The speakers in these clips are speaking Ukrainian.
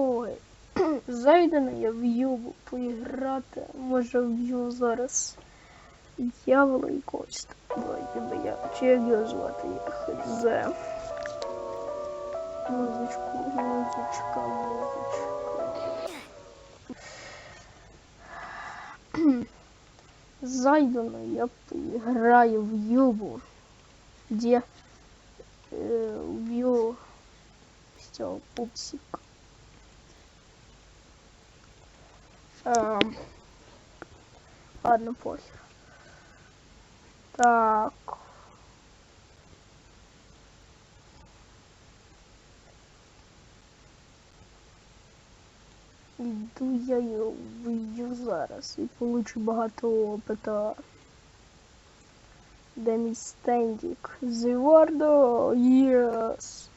Ой, зайдена я в Юбу поіграти. Може вб'ю зараз дьявола і кость. Давайте би я. Чи як його звати? Я хз. Музичку, музичка, музичка. Зайдено я поиграю в Юбу, где э, убью все пупсик. Эм, ладно, похер. Так. Іду я його вб'ю зараз і получу багато опита. Де мій стендік? Зівардо! Єс!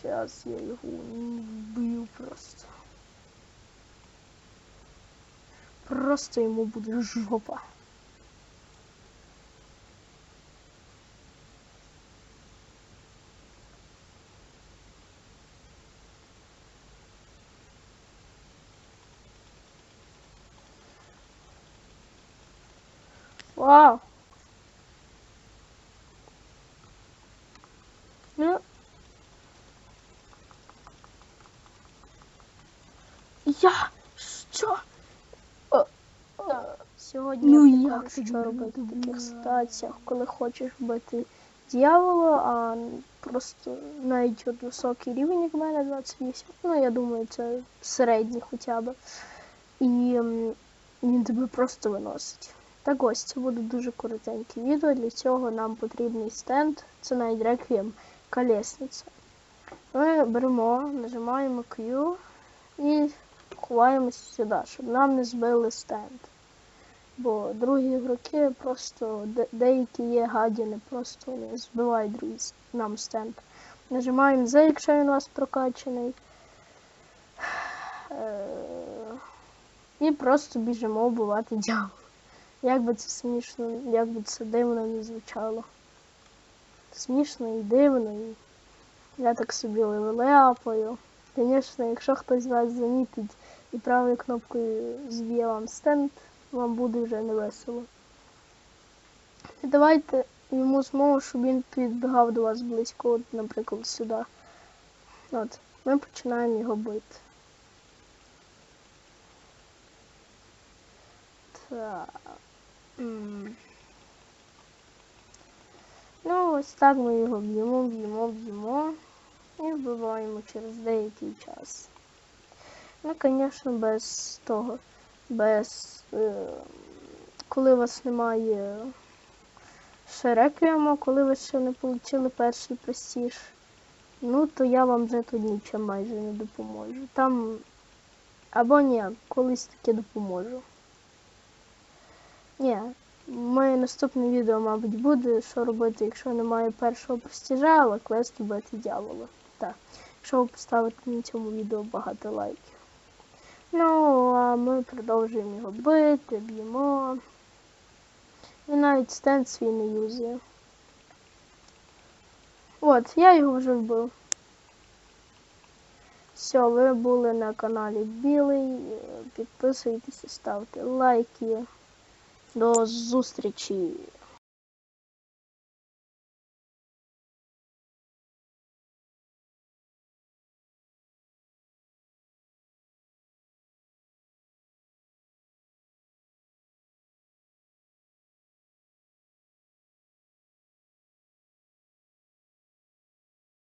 Щас я його вб'ю просто. Просто йому буде жопа. Вау! Ну. Я що? Сьогодні Ну, я як що робити в таких ситуаціях, коли хочеш бити дьявола, а просто навіть от високий рівень, як в мене 28. Ну, я думаю, це середній хоча б. І він тебе просто виносить. Так ось, це буде дуже коротеньке відео. Для цього нам потрібний стенд. Це навіть реквієм колесниця. Ми беремо, нажимаємо Q і ховаємося сюди, щоб нам не збили стенд. Бо другі ігроки просто де- деякі є гадіни, просто вони збивають другі нам стенд. Нажимаємо Z, якщо він у вас прокачаний. Е, І просто біжимо вбивати дьявола. Як би це смішно, як би це дивно не звучало. Смішно і дивно, і я так собі левелеапаю. Звісно, якщо хтось з вас замітить і правою кнопкою зб'є вам стенд, вам буде вже не весело. Давайте йому змогу, щоб він підбігав до вас близько, от, наприклад, сюди. От, ми починаємо його бити. Ну, ось так ми його б'ємо, б'ємо, б'ємо і вбиваємо через деякий час. Ну, звісно, без того, без е, коли у вас немає ще реквієму, коли ви ще не отримали перший престиж, ну то я вам вже тут нічим майже не допоможу. Там або ні, колись таки допоможу. Ні, моє наступне відео, мабуть, буде, що робити, якщо немає першого престижа, але квест вбити дьявола. Так. Якщо ви поставите на цьому відео багато лайків. Ну, ми продовжуємо його бити, б'ємо. І навіть стенд свій не юзає. От, я його вже вбив. Все, ви були на каналі Білий. Підписуйтесь, ставте лайки. До зустрічі!